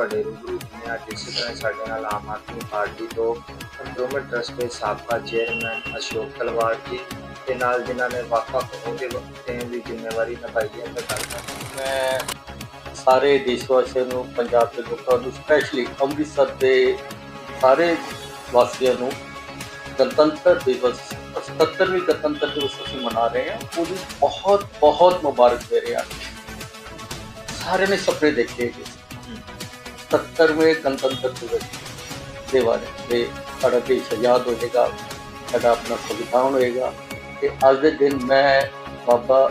ਤੁਹਾਡੇ ਰੂਬਰੂ ਨੇ ਅੱਜ ਇਸੇ ਤਰ੍ਹਾਂ ਸਾਡੇ ਨਾਲ ਆਮ ਆਦਮੀ ਪਾਰਟੀ ਤੋਂ ਇੰਪਰੂਵਮੈਂਟ ਟਰਸਟ ਦੇ ਸਾਬਕਾ ਚੇਅਰਮੈਨ ਅਸ਼ੋਕ ਤਲਵਾਰ ਜੀ ਦੇ ਨਾਲ ਜਿਨ੍ਹਾਂ ਨੇ ਵੱਖ-ਵੱਖ ਉਹਦੇ ਤੇ ਦੀ ਜ਼ਿੰਮੇਵਾਰੀ ਨਿਭਾਈ ਹੈ, ਤੇ ਗੱਲ ਮੈਂ ਸਾਰੇ ਦੇਸ਼ ਵਾਸੀਆਂ ਨੂੰ, ਪੰਜਾਬ ਦੇ ਲੋਕਾਂ ਨੂੰ ਸਪੈਸ਼ਲੀ ਅੰਮ੍ਰਿਤਸਰ ਦੇ ਸਾਰੇ ਵਾਸੀਆਂ ਨੂੰ ਗਣਤੰਤਰ ਦਿਵਸ 77ਵੀਂ ਗਣਤੰਤਰ ਦਿਵਸ ਅਸੀਂ ਮਨਾ ਰਹੇ ਹਾਂ। ਉਹਦੀ ਬਹੁਤ ਬਹੁਤ ਮੁਬਾਰਕ ਦੇ ਰਹੇ ਹਾਂ। ਸਾਰਿਆਂ ਨੇ ਸੁਪਨੇ ਦੇਖੇ ਕਿ 77ਵੇਂ ਗਣਤੰਤਰ ਦਿਵਸ ਦੇ ਬਾਰੇ ਤੇ ਸਾਡਾ ਦੇਸ਼ ਆਜ਼ਾਦ ਹੋ ਜਾਏਗਾ ਸਾਡਾ ਆਪਣਾ ਸੰਵਿਧਾਨ ਹੋਏਗਾ ਤੇ ਅੱਜ ਦੇ ਦਿਨ ਮੈਂ ਬਾਬਾ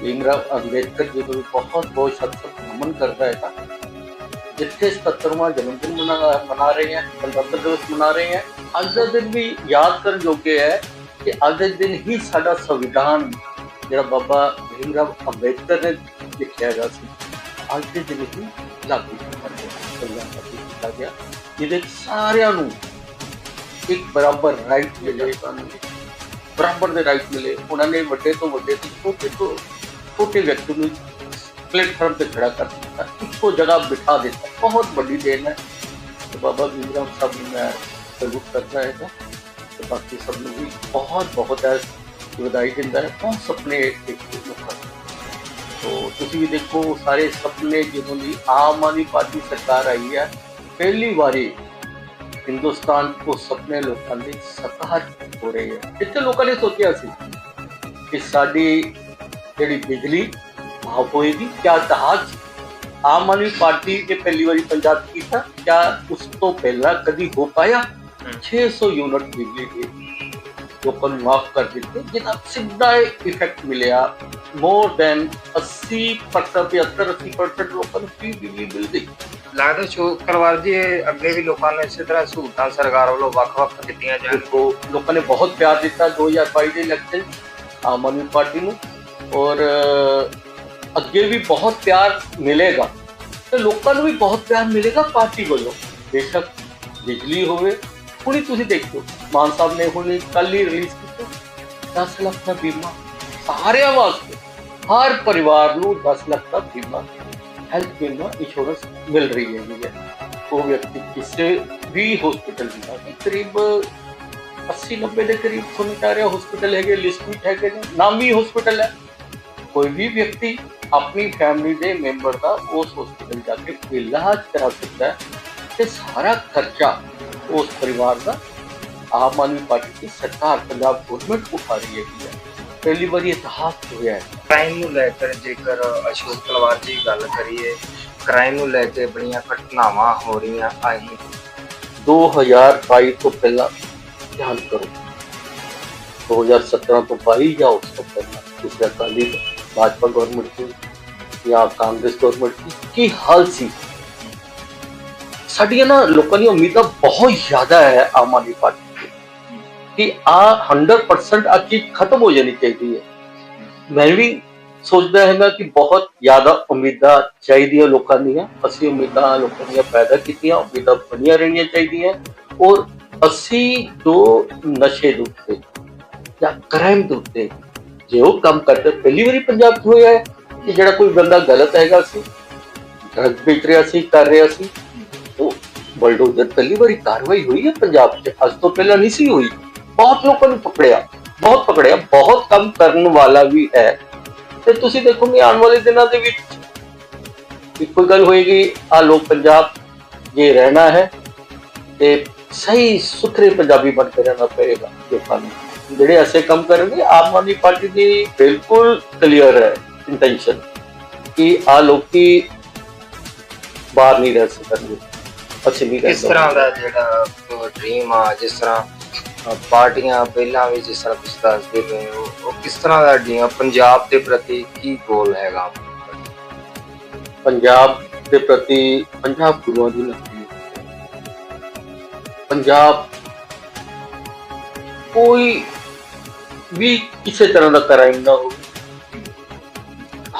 ਭੀਮਰਾਵ ਅੰਬੇਦਕਰ ਜੀ ਨੂੰ ਵੀ ਬਹੁਤ ਬਹੁਤ ਸ਼ਤ ਸ਼ਤ ਨਮਨ ਕਰਦਾ ਹੈ ਜਿੱਥੇ 77ਵਾਂ ਜਨਮ ਦਿਨ ਮਨਾ ਮਨਾ ਰਹੇ ਹਾਂ ਗਣਤੰਤਰ ਦਿਵਸ ਮਨਾ ਰਹੇ ਹਾਂ ਅੱਜ ਦਾ ਦਿਨ ਵੀ ਯਾਦ ਕਰਨ ਯੋਗ ਹੈ ਕਿ ਅੱਜ ਦੇ ਦਿਨ ਹੀ ਸਾਡਾ ਸੰਵਿਧਾਨ ਜਿਹੜਾ ਬਾਬਾ ਭੀਮਰਾਵ ਅੰਬੇਦਕਰ ਨੇ ਲਿਖਿਆ ਗਿਆ ਸੀ ਅੱਜ ਦੇ ਦਿਨ ਹੀ ਲਾਗੂ ਕੀਤਾ ਗਿਆ, ਜਿਹਦੇ ਸਾਰਿਆਂ ਨੂੰ ਇੱਕ ਬਰਾਬਰ ਰਾਈਟ ਮਿਲੇ ਸਾਨੂੰ। ਬਰਾਬਰ ਦੇ ਰਾਈਟ ਮਿਲੇ। ਉਹਨਾਂ ਨੇ ਵੱਡੇ ਤੋਂ ਵੱਡੇ ਤੇ ਛੋਟੇ ਤੋਂ ਛੋਟੇ ਵਿਅਕਤੀ ਨੂੰ ਪਲੇਟਫਾਰਮ ਤੇ ਖੜਾ ਕਰ ਦਿੱਤਾ। ਇੱਕੋ ਜਗ੍ਹਾ ਬਿਠਾ ਦਿੱਤਾ। ਬਹੁਤ ਵੱਡੀ ਦੇਣ ਹੈ। ਤੇ ਬਾਬਾ ਭੀਮਰਾਵ ਸਾਹਿਬ ਨੂੰ ਮੈਂ ਸਲੂਟ ਕਰਦਾ ਹੈ ਤੇ ਬਾਕੀ ਸਭ ਨੂੰ ਵੀ ਬਹੁਤ ਬਹੁਤ ਹੈ। ਵਧਾਈ ਦਿੰਦਾ ਹੈ। ਬਹੁਤ ਸੁਪਨੇ ਦੇਖੇ ਲੋਕਾਂ ਨੇ। ਤੁਸੀਂ ਵੀ ਦੇਖੋ, ਸਾਰੇ ਸੁਪਨੇ ਜਦੋਂ ਦੀ ਆਮ ਆਦਮੀ ਪਾਰਟੀ ਸਰਕਾਰ ਆਈ ਹੈ ਪਹਿਲੀ ਵਾਰੀ ਹਿੰਦੁਸਤਾਨ ਕੋ ਸੁਪਨੇ ਲੋਕਾਂ ਦੇ ਸਾਕਾਰ ਹੋ ਰਹੇ ਹੈ। ਇੱਥੇ ਲੋਕਾਂ ਨੇ ਸੋਚਿਆ ਸੀ ਕਿ ਸਾਡੀ ਜਿਹੜੀ ਬਿਜਲੀ ਮਾਫ ਹੋਏਗੀ ਕਿਆ ਜਹਾਜ਼ ਆਮ ਆਦਮੀ ਪਾਰਟੀ ਨੇ ਪਹਿਲੀ ਵਾਰੀ ਪੰਜਾਬ ਕੀਤਾ ਕਿਆ ਉਸ ਤੋਂ ਪਹਿਲਾਂ ਕਦੀ ਹੋ ਪਾਇਆ? 600 ਯੂਨਿਟ ਬਿਜਲੀ ਦੇ ਲੋਕਾਂ ਨੂੰ ਮਾਫ ਕਰ ਦਿੱਤੇ ਜਿਹਦਾ ਸਿੱਧਾ ਇਫੈਕਟ ਮਿਲਿਆ। ਮੋਰ ਦੈਨ 80% 75 80% ਲੋਕਾਂ ਨੂੰ ਫ੍ਰੀ ਬਿਜਲੀ ਮਿਲ ਗਈ। ਲੱਗਦਾ ਅਸ਼ੋਕ ਤਲਵਾਰ ਜੀ ਇਹ ਅੱਗੇ ਵੀ ਲੋਕਾਂ ਨੂੰ ਇਸੇ ਤਰ੍ਹਾਂ ਸਹੂਲਤਾਂ ਸਰਕਾਰ ਵੱਲੋਂ ਵੱਖ-ਵੱਖ ਦਿੱਤੀਆਂ ਜਾਣ। ਦੇਖੋ ਲੋਕਾਂ ਨੇ ਬਹੁਤ ਪਿਆਰ ਦਿੱਤਾ 2022 ਦੇ ਇਲੈਕਸ਼ਨ ਆਮ ਆਦਮੀ ਪਾਰਟੀ ਨੂੰ। ਔਰ ਅ, ਅੱਗੇ ਵੀ ਬਹੁਤ ਪਿਆਰ ਮਿਲੇਗਾ। ਤੇ ਲੋਕਾਂ ਨੂੰ ਵੀ ਬਹੁਤ ਪਿਆਰ ਮਿਲੇਗਾ ਪਾਰਟੀ ਵੱਲੋਂ। ਬੇਸ਼ੱਕ ਬਿਜਲੀ ਹੋਵੇ ਹੁਣੀ ਤੁਸੀਂ ਦੇਖੋ ਮਾਨ ਸਾਹਿਬ ਨੇ ਹੁਣੀ ਕੱਲ ਹੀ ਰਿਲੀਜ਼ ਕੀਤਾ। 10 ਲੱਖ ਦਾ ਬੀਮਾ ਸਾਰਿਆਂ ਵਾਸਤੇ ਹਰ ਪਰਿਵਾਰ ਨੂੰ 10 ਲੱਖ ਦਾ ਬੀਮਾ। ਹੈਲਥ ਬੀਮਾ ਇੰਸ਼ੋਰੈਂਸ ਮਿਲ ਰਹੀ ਹੈਗੀ ਹੈ ਉਹ ਵਿਅਕਤੀ ਕਿਸੇ ਵੀ ਹਸਪੀਟਲ ਦੀ ਕਰੀਬ 80 90 ਦੇ ਕਰੀਬ ਤੁਹਾਨੂੰ ਕਹਿ ਰਿਹਾ ਹਸਪੀਟਲ ਹੈਗੇ ਲਿਸਟ ਵਿੱਚ ਹੈਗੇ ਨੇ, ਨਾਮੀ ਹਸਪੀਟਲ ਹੈ। ਕੋਈ ਵੀ ਵਿਅਕਤੀ ਆਪਣੀ ਫੈਮਿਲੀ ਦੇ ਮੈਂਬਰ ਦਾ ਉਸ ਹਸਪੀਟਲ ਜਾ ਕੇ ਇਲਾਜ ਕਰਾ ਸਕਦਾ ਹੈ ਤੇ ਸਾਰਾ ਖਰਚਾ ਉਸ ਪਰਿਵਾਰ ਦਾ ਆਮ ਆਦਮੀ ਪਾਰਟੀ ਦੀ ਸਰਕਾਰ, ਪੰਜਾਬ ਗਵਰਨਮੈਂਟ ਉਠਾ ਰਹੀ ਹੈ। ਪਹਿਲੀ ਵਾਰੀ ਇਤਿਹਾਸ ਹੋਇਆ ਹੈ। ਕ੍ਰਾਈਮ ਨੂੰ ਲੈ ਕੇ ਜੇਕਰ ਅਸ਼ੋਕ ਤਲਵਾਰ ਜੀ ਗੱਲ ਕਰੀਏ ਕ੍ਰਾਈਮ ਨੂੰ ਲੈ ਕੇ ਬੜੀਆਂ ਘਟਨਾਵਾਂ ਹੋ ਰਹੀਆਂ ਆਹੀ 2022 ਤੋਂ ਪਹਿਲਾਂ ਧਿਆਨ ਕਰੋ। 2017 ਤੋਂ 22 ਜਾਂ ਉਸ ਤੋਂ ਪਹਿਲਾਂ ਪਿਛਲੇ ਅਕਾਲੀ ਭਾਜਪਾ ਗਵਰਨਮੈਂਟ ਦੀ ਜਾਂ ਕਾਂਗਰਸ ਗਵਰਨਮੈਂਟ ਦੀ ਕੀ ਹਾਲ ਸੀ? ਸਾਡੀਆਂ ਨਾ ਲੋਕਾਂ ਦੀਆਂ ਉਮੀਦਾਂ ਬਹੁਤ ਜ਼ਿਆਦਾ ਹੈ ਆਮ ਆਦਮੀ ਪਾਰਟੀ ਤੇ ਕਿ ਆ 100% ਆ ਚੀਜ਼ ਖਤਮ ਹੋ ਜਾਣੀ ਚਾਹੀਦੀ ਹੈ ਮੈਂ ਵੀ ਸੋਚਦਾ ਹੈਗਾ ਕਿ ਬਹੁਤ ਜ਼ਿਆਦਾ ਉਮੀਦਾਂ ਚਾਹੀਦੀਆਂ ਲੋਕਾਂ ਦੀਆਂ ਅਸੀਂ ਉਮੀਦਾਂ ਲੋਕਾਂ ਦੀਆਂ ਪੈਦਾ ਕੀਤੀਆਂ ਉਮੀਦਾਂ ਬਣੀਆਂ ਰਹਿਣੀਆਂ ਚਾਹੀਦੀਆਂ ਔਰ ਅਸੀਂ ਜੋ ਨਸ਼ੇ ਦੇ ਉੱਤੇ ਜਾਂ ਕ੍ਰਾਈਮ ਦੇ ਉੱਤੇ ਜੇ ਉਹ ਕੰਮ ਕਰਦੇ ਪਹਿਲੀ ਵਾਰੀ ਪੰਜਾਬ 'ਚ ਹੋਇਆ ਹੈ ਕਿ ਜਿਹੜਾ ਕੋਈ ਬੰਦਾ ਗਲਤ ਹੈਗਾ ਸੀ ਡਰਗ ਵੇਚ ਰਿਹਾ ਸੀ ਕਰ ਰਿਹਾ ਸੀ ਉਹ ਬਲਡੋਜ਼ਰ ਪਹਿਲੀ ਵਾਰੀ ਕਾਰਵਾਈ ਹੋਈ ਹੈ ਪੰਜਾਬ 'ਚ ਅੱਜ ਤੋਂ ਪਹਿਲਾਂ ਨਹੀਂ ਸੀ ਹੋਈ ਬਹੁਤ ਲੋਕਾਂ ਨੂੰ ਪਕੜਿਆ ਬਹੁਤ ਪਕੜਿਆ ਬਹੁਤ ਕੰਮ ਕਰਨ ਵਾਲਾ ਵੀ ਹੈ। ਤੇ ਤੁਸੀਂ ਦੇਖੋਗੇ ਆਉਣ ਵਾਲੇ ਦਿਨਾਂ ਦੇ ਵਿੱਚ ਇੱਕੋ ਗੱਲ ਹੋਏਗੀ ਆ ਲੋਕ ਪੰਜਾਬ ਜੇ ਰਹਿਣਾ ਹੈ ਤੇ ਸਹੀ ਸੁਥਰੇ ਪੰਜਾਬੀ ਬਣ ਕੇ ਰਹਿਣਾ ਪਏਗਾ ਲੋਕਾਂ ਨੂੰ। ਜਿਹੜੇ ਐਸੇ ਕੰਮ ਕਰਨਗੇ ਆਮ ਆਦਮੀ ਪਾਰਟੀ ਦੀ ਬਿਲਕੁਲ ਕਲੀਅਰ ਹੈ ਇੰਟੈਂਸ਼ਨ ਕਿ ਆ ਲੋਕੀ ਬਾਹਰ ਨਹੀਂ ਰਹਿ ਸਕਣਗੇ। ਅਸੀਂ ਰਹਿ ਕਿਸ ਤਰ੍ਹਾਂ ਦਾ ਜਿਹੜਾ ਡ੍ਰੀਮ ਆ ਜਿਸ ਤਰ੍ਹਾਂ ਪਾਰਟੀਆਂ ਪਹਿਲਾਂ ਵੀ ਜਿਸ ਤਰ੍ਹਾਂ ਤੁਸੀਂ ਦੱਸਦੇ ਪਏ ਹੋ, ਉਹ ਕਿਸ ਤਰ੍ਹਾਂ ਦਾ ਡ੍ਰੀਮ ਪੰਜਾਬ ਦੇ ਪ੍ਰਤੀ ਕੀ ਗੋਲ ਹੈਗਾ ਪੰਜਾਬ ਦੇ ਪ੍ਰਤੀ ਪੰਜਾਬ ਗੁਰੂਆਂ ਦੀ ਨਗਰੀ ਪੰਜਾਬ ਕੋਈ ਵੀ ਕਿਸੇ ਤਰ੍ਹਾਂ ਦਾ ਕ੍ਰਾਈਮ ਨਾ ਹੋਵੇ,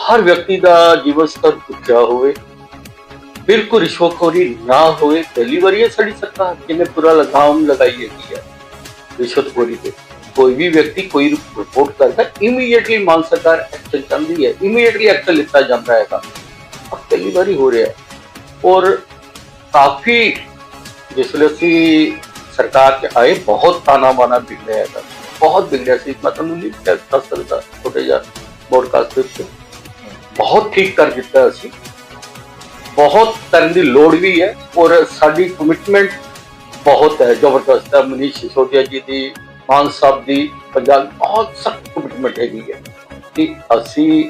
ਹਰ ਵਿਅਕਤੀ ਦਾ ਜੀਵਨ ਸਤਰ ਉੱਚਾ ਹੋਵੇ, ਬਿਲਕੁਲ ਰਿਸ਼ਵਤਖੋਰੀ ਨਾ ਹੋਵੇ, ਪਹਿਲੀ ਵਾਰੀ ਇਹ ਸਾਡੀ ਸਰਕਾਰ ਕਿਨੇ ਪੂਰਾ ਲਗਾਮ ਲਗਾਈ ਹੈਗੀ ਹੈ ਰਿਸ਼ਵਤਖੋਰੀ ਤੇ ਕੋਈ ਵੀ ਵਿਅਕਤੀ ਕੋਈ ਰਿਪੋਰਟ ਕਰਦਾ ਇਮੀਡੀਏਟਲੀ ਮਾਨ ਸਰਕਾਰ ਐਕਸ਼ਨ ਚਾਹੁੰਦੀ ਹੈ ਇਮੀਡੀਏਟਲੀ ਐਕਸ਼ਨ ਲਿੱਤਾ ਜਾਂਦਾ ਹੈਗਾ अब पहली बार ही हो रहा है और ਕਾਫੀ ਜਿਸ ਵੇਲੇ ਅਸੀਂ ਸਰਕਾਰ 'ਚ ਆਏ ਬਹੁਤ ਤਾਨਾ ਬਾਨਾ ਵਿਗੜਿਆ ਹੈਗਾ ਬਹੁਤ ਵਿਗੜਿਆ ਸੀ ਮੈਂ ਤੁਹਾਨੂੰ ਨਹੀਂ ਕਹਿ ਦੱਸ ਸਕਦਾ ਛੋਟੇ ਜਿਹਾ ਬੋਡਕਾਸਟ ਵਿੱਚ ਬਹੁਤ ਠੀਕ ਕਰ ਦਿੱਤਾ ਅਸੀਂ ਬਹੁਤ ਕਰਨ ਦੀ ਲੋੜ ਵੀ ਹੈ ਔਰ ਸਾਡੀ ਕਮਿਟਮੈਂਟ ਬਹੁਤ ਹੈ, ਜ਼ਬਰਦਸਤ ਹੈ। ਮਨੀਸ਼ ਸਿਸੋਦੀਆ ਜੀ ਦੀ, ਮਾਨ ਸਾਹਿਬ ਦੀ ਪੰਜਾਬ ਬਹੁਤ ਸਖਤ ਕਮਿਟਮੈਂਟ ਹੈਗੀ ਹੈ ਕਿ ਅਸੀਂ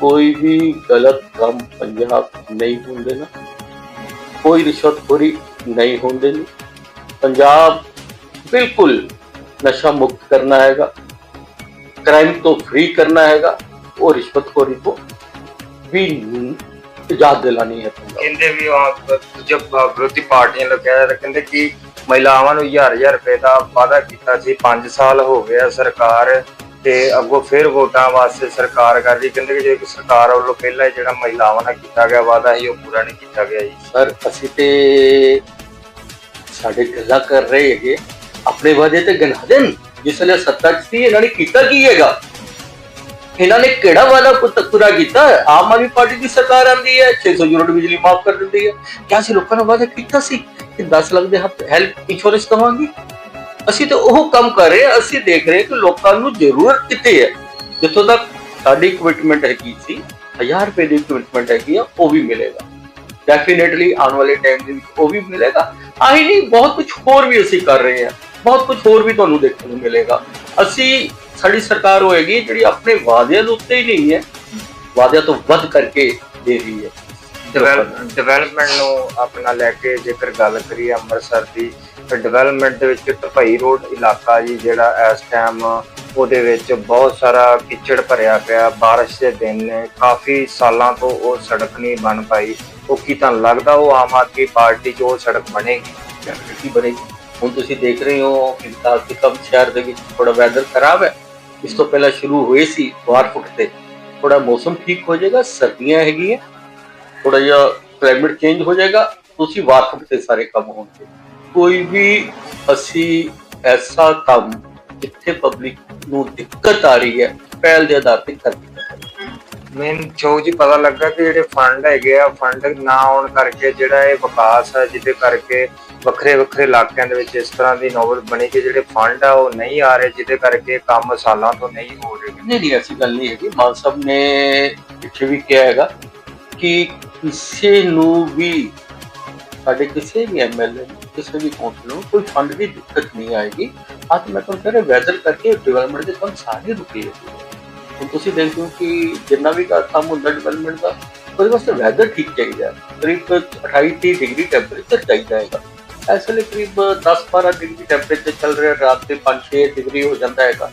ਕੋਈ ਵੀ ਗਲਤ ਕੰਮ ਪੰਜਾਬ ਨਹੀਂ ਹੁੰਦੇ ਨਾ, ਕੋਈ ਰਿਸ਼ਵਤਖੋਰੀ ਨਹੀਂ ਹੁੰਦੇ ਨੇ, ਪੰਜਾਬ ਬਿਲਕੁਲ ਨਸ਼ਾ ਮੁਕਤ ਕਰਨਾ ਹੈਗਾ क्राइम को फ्री करना हैगा और रिश्वतखोरी को ਵੀ ਇਜਾਜ਼ਤ ਦਿਲਾਨੀ ਹੈ ਕਹਿੰਦੇ ਵੀ ਆਪ ਜਬ ਵਿਰੋਧੀ ਪਾਰਟੀਆਂ ਲੋਕ ਕਹਿ ਕਹਿੰਦੇ ਕਿ ਮਹਿਲਾਵਾਂ ਨੂੰ ਹਜ਼ਾਰ ਹਜ਼ਾਰ ਰੁਪਏ ਦਾ ਵਾਅਦਾ ਕੀਤਾ ਸੀ। 5 ਸਾਲ ਹੋ ਗਿਆ ਸਰਕਾਰ ਤੇ ਅੱਗੋਂ ਫਿਰ ਵੋਟਾਂ ਵਾਸਤੇ ਸਰਕਾਰ ਕਰ ਰਹੀ। ਕਹਿੰਦੇ ਕਿ ਜੇ ਸਰਕਾਰ ਵੱਲੋਂ ਪਹਿਲਾਂ ਜਿਹੜਾ ਮਹਿਲਾਵਾਂ ਨਾਲ ਕੀਤਾ ਗਿਆ ਵਾਅਦਾ ਸੀ, ਉਹ ਪੂਰਾ ਨਹੀਂ ਕੀਤਾ ਗਿਆ ਜੀ। ਸਰ, ਅਸੀਂ ਤੇ ਸਾਡੇ ਗੱਲਾਂ ਕਰ ਰਹੇ ਹੈਗੇ। ਆਪਣੇ ਵਾਅਦੇ ਤੇ ਗਿਣਾ ਦੇਣ। ਜਿਸ ਵੇਲੇ ਸੱਤਾ 'ਚ ਸੀ, ਇਹਨਾਂ ਨੇ ਕੀਤਾ ਕੀ ਹੈਗਾ? ਇਹਨਾਂ ਨੇ ਕਿਹੜਾ ਵਾਅਦਾ ਪੂਰਾ ਕੀਤਾ? ਆਮ ਆਦਮੀ ਪਾਰਟੀ ਦੀ ਸਰਕਾਰ ਆਂਦੀ ਹੈ 600 ਯੂਨਿਟ ਬਿਜਲੀ ਮਾਫ ਕਰ ਦਿੰਦੀ ਹੈ। ਕਿਆ ਸੀ ਲੋਕਾਂ ਨੂੰ ਵਾਅਦਾ ਕੀਤਾ ਸੀ? ਕਿ 10 ਲੱਖ ਦੇ ਹੈਲਥ ਇੰਸ਼ੋਰੈਂਸ ਦਵਾਂਗੇ? ਅਸੀਂ ਤਾਂ ਉਹ ਕੰਮ ਕਰ ਰਹੇ ਅਸੀਂ ਦੇਖ ਰਹੇ ਕਿ ਲੋਕਾਂ ਨੂੰ ਜ਼ਰੂਰਤ ਕਿਤੇ ਹੈ। ਜਿੱਥੋਂ ਤੱਕ ਸਾਡੀ ਕਮਿਟਮੈਂਟ ਹੈਗੀ ਸੀ 1000 ਰੁਪਏ ਦੀ ਕਮਿਟਮੈਂਟ ਹੈਗੀ ਆ, ਉਹ ਵੀ ਮਿਲੇਗਾ। ਡੈਫੀਨਿਟਲੀ ਆਉਣ ਵਾਲੇ ਟਾਈਮ ਦੇ ਵਿੱਚ ਉਹ ਵੀ ਮਿਲੇਗਾ। ਆਹੀ ਨਹੀਂ, ਬਹੁਤ ਕੁਝ ਹੋਰ ਵੀ ਅਸੀਂ ਕਰ ਰਹੇ ਹਾਂ। ਬਹੁਤ ਕੁਝ ਹੋਰ ਵੀ ਤੁਹਾਨੂੰ ਦੇਖਣ ਨੂੰ ਮਿਲੇਗਾ। ਅਸੀਂ, ਸਾਡੀ ਸਰਕਾਰ ਹੋਏਗੀ ਜਿਹੜੀ ਆਪਣੇ ਵਾਅਦਿਆਂ ਦੇ ਉੱਤੇ ਹੀ ਨਹੀਂ ਹੈ। ਵਾਅਦਿਆਂ ਤੋਂ ਵੱਧ ਕਰਕੇ ਦੇ ਰਹੀ ਹੈ। ਡਿਵੈਲਪਮੈਂਟ ਨੂੰ ਆਪਣਾ ਲੈ ਕੇ ਜੇਕਰ ਗੱਲ ਕਰੀਏ ਅੰਮ੍ਰਿਤਸਰ ਦੀ ਤਾਂ ਡਿਵੈਲਪਮੈਂਟ ਦੇ ਵਿੱਚ ਢਪਈ ਰੋਡ ਇਲਾਕਾ ਜੀ ਜਿਹੜਾ ਇਸ ਟਾਈਮ ਉਹਦੇ ਵਿੱਚ ਬਹੁਤ ਸਾਰਾ ਕਿਚੜ ਭਰਿਆ ਪਿਆ ਬਾਰਿਸ਼ ਦੇ ਦਿਨ ਨੇ ਕਾਫੀ ਸਾਲਾਂ ਤੋਂ ਉਹ ਸੜਕ ਨਹੀਂ ਬਣ ਪਾਈ। ਉਹ ਕੀ ਤੁਹਾਨੂੰ ਲੱਗਦਾ ਉਹ ਆਮ ਆਦਮੀ ਪਾਰਟੀ 'ਚ ਉਹ ਸੜਕ ਬਣੇਗੀ? ਕੀ ਬਣੇਗੀ? ਹੁਣ ਤੁਸੀਂ ਦੇਖ ਰਹੇ ਹੋ ਕਿ ਕੰਮ ਸ਼ਹਿਰ ਦੇ ਵਿੱਚ ਥੋੜਾ ਵੈਦਰ ਖਰਾਬ ਹੈ। ਇਸ ਤੋਂ ਪਹਿਲਾਂ ਸ਼ੁਰੂ ਹੋਏ ਸੀ ਵਾਰ ਫੁੱਟ ਤੇ। ਥੋੜਾ ਮੌਸਮ ਠੀਕ ਹੋ ਜਾਏਗਾ ਸਰਦੀਆਂ ਹੈਗੀਆਂ ਥੋੜਾ ਜਿਹਾ ਕਲਾਈਮੇਟ ਚੇਂਜ ਹੋ ਜਾਏਗਾ ਤੁਸੀਂ ਵਾਰ ਫੁੱਟ ਤੇ ਸਾਰੇ ਕੰਮ ਹੋਣਗੇ। ਕੋਈ ਵੀ ਅਸੀਂ ਐਸਾ ਕੰਮ ਜਿੱਥੇ ਪਬਲਿਕ ਨੂੰ ਦਿੱਕਤ ਆ ਰਹੀ ਹੈ ਪਹਿਲ ਦੇ ਆਧਾਰ ਤੇ ਕਰਦੇ ਮੈਨੂੰ ਚੋ ਜੀ ਪਤਾ ਲੱਗਾ ਕਿ ਜਿਹੜੇ ਫੰਡ ਹੈਗੇ ਆ ਫੰਡ ਨਾ ਆਉਣ ਕਰਕੇ ਜਿਹੜਾ ਇਹ ਵਿਕਾਸ ਹੈ ਜਿਹਦੇ ਕਰਕੇ ਵੱਖਰੇ ਵੱਖਰੇ ਇਲਾਕਿਆਂ ਦੇ ਵਿੱਚ ਇਸ ਤਰ੍ਹਾਂ ਦੀ ਨੌਬਤ ਬਣੀ ਕਿ ਜਿਹੜੇ ਫੰਡ ਆ ਉਹ ਨਹੀਂ ਆ ਰਹੇ ਜਿਹਦੇ ਕਰਕੇ ਕੰਮ ਸਾਲਾਂ ਤੋਂ ਨਹੀਂ ਹੋ ਰਹੇ। ਨਹੀਂ ਨਹੀਂ ਐਸੀ ਗੱਲ ਨਹੀਂ ਹੈਗੀ। ਮਾਨ ਸਾਹਿਬ ਨੇ ਪਿੱਛੇ ਵੀ ਕਿਹਾ ਹੈਗਾ ਕਿ ਕਿਸੇ ਨੂੰ ਵੀ, ਸਾਡੇ ਕਿਸੇ ਵੀ ਐਮਐਲਏ ਨੂੰ ਕਿਸੇ ਵੀ ਕੌਂਸਲ ਨੂੰ ਕੋਈ ਫੰਡ ਦੀ ਦਿੱਕਤ ਨਹੀਂ ਆਏਗੀ। ਅੱਜ ਮੈਂ ਤੁਹਾਨੂੰ ਕਹਿ ਰਿਹਾ ਵੈਦਰ ਕਰਕੇ ਡਿਵੈਲਪਮੈਂਟ ਦੇ ਕੰਮ ਸਾਰੇ ਰੁਕੇ ਹੋਏ ਹੁਣ ਤੁਸੀਂ ਦੇਖਦੇ ਹੋ ਕਿ ਜਿੰਨਾ ਵੀ ਕਾ- ਕੰਮ ਹੁੰਦਾ ਡਿਵੈਲਪਮੈਂਟ ਦਾ, ਉਹਦੇ ਵਾਸਤੇ ਵੈਦਰ ਠੀਕ ਚਾਹੀਦਾ ਕਰੀਬ 28 30 ਡਿਗਰੀ ਟੈਂਪਰੇਚਰ ਚਾਹੀਦਾ ਹੈਗਾ। ਇਸ ਵੇਲੇ ਕਰੀਬ 10 12 ਡਿਗਰੀ ਟੈਂਪਰੇਚਰ ਚੱਲ ਰਿਹਾ, ਰਾਤ ਦੇ 5 6 ਡਿਗਰੀ ਹੋ ਜਾਂਦਾ ਹੈਗਾ।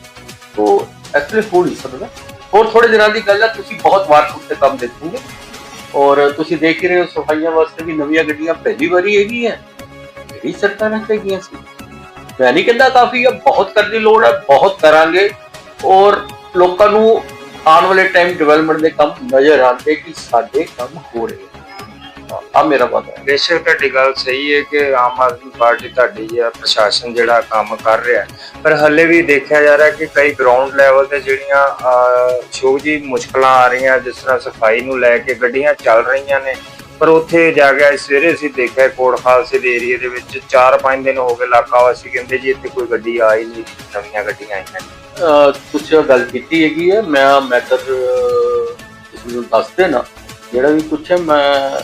ਤੋ ਐਕਚੁਅਲੀ ਹੋ ਨਹੀਂ ਸਕਦਾ। ਹੋਰ ਥੋੜੇ ਦਿਨਾਂ ਦੀ ਗੱਲ ਹੈ, ਤੁਸੀਂ ਬਹੁਤ ਵਾਰ ਉੱਤੇ ਕੰਮ ਦੇਖੋਗੇ। ਔਰ ਤੁਸੀਂ ਦੇਖ ਹੀ ਰਹੇ ਹੋ ਸਫਾਈਆਂ ਵਾਸਤੇ ਵੀ ਨਵੀਆਂ ਗੱਡੀਆਂ ਪਹਿਲੀ ਵਾਰੀ ਹੈਗੀਆਂ। ਜਿਹੜੀ ਸਰਕਾਰਾਂ ਚਾਹੀਦੀਆਂ ਸੀ। ਮੈਂ ਨਹੀਂ ਕਹਿੰਦਾ ਕਾਫੀ ਹੈ ਬਹੁਤ ਕਰਨ ਦੀ ਲੋੜ ਹੈ ਬਹੁਤ ਕਰਾਂਗੇ। ਔਰ ਲੋਕਾਂ ਨੂੰ ਆਉਣ ਵਾਲੇ ਟਾਈਮ ਡਿਵੈਲਪਮੈਂਟ ਦੇ ਕੰਮ ਨਜ਼ਰ ਆਉਂਦੇ ਕਿ ਸਾਡੇ ਕੰਮ ਹੋ ਰਹੇ ਆ ਮੇਰਾ ਵਾਦਾ ਹੈ ਬੇਸ਼ੱਕ ਤੁਹਾਡੀ ਗੱਲ ਸਹੀ ਹੈ ਕਿ ਆਮ ਆਦਮੀ ਪਾਰਟੀ ਤੁਹਾਡੀ ਜਾਂ ਪ੍ਰਸ਼ਾਸਨ ਜਿਹੜਾ ਕੰਮ ਕਰ ਰਿਹਾ ਹੈ, ਪਰ ਹੱਲੇ ਵੀ ਦੇਖਿਆ ਜਾ ਰਿਹਾ ਕਿ ਕਈ ਗਰਾਊਂਡ ਲੈਵਲ ਤੇ ਜਿਹੜੀਆਂ ਸ਼ੋਅ ਜੀ ਮੁਸ਼ਕਲਾਂ ਆ ਰਹੀਆਂ ਜਿਸ ਤਰ੍ਹਾਂ ਸਫ਼ਾਈ ਨੂੰ ਲੈ ਕੇ ਗੱਡੀਆਂ ਚੱਲ ਰਹੀਆਂ ਨੇ। ਪਰ ਉੱਥੇ ਜਾ ਕੇ ਅੱਜ ਸਵੇਰੇ ਅਸੀਂ ਦੇਖਿਆ ਕੋਟ ਖਾਲਸੇ ਦੇ ਏਰੀਆ ਦੇ ਵਿੱਚ 4-5 ਦਿਨ ਹੋ ਗਏ ਇਲਾਕਾ ਵਾਸੀ ਕਹਿੰਦੇ ਜੀ ਇੱਥੇ ਕੋਈ ਗੱਡੀ ਆ ਹੀ ਨਹੀਂ ਨਵੀਆਂ ਗੱਡੀਆਂ ਆਈਆਂ ਨੇ। ਅਹ ਕੁਛ ਗੱਲ ਕੀਤੀ ਹੈਗੀ ਹੈ ਮੈਂ ਮੈਟਰ ਇਸ ਨੂੰ ਦੱਸ ਦੇਣਾ। ਜਿਹੜਾ ਵੀ ਕੁਛ ਹੈ ਮੈਂ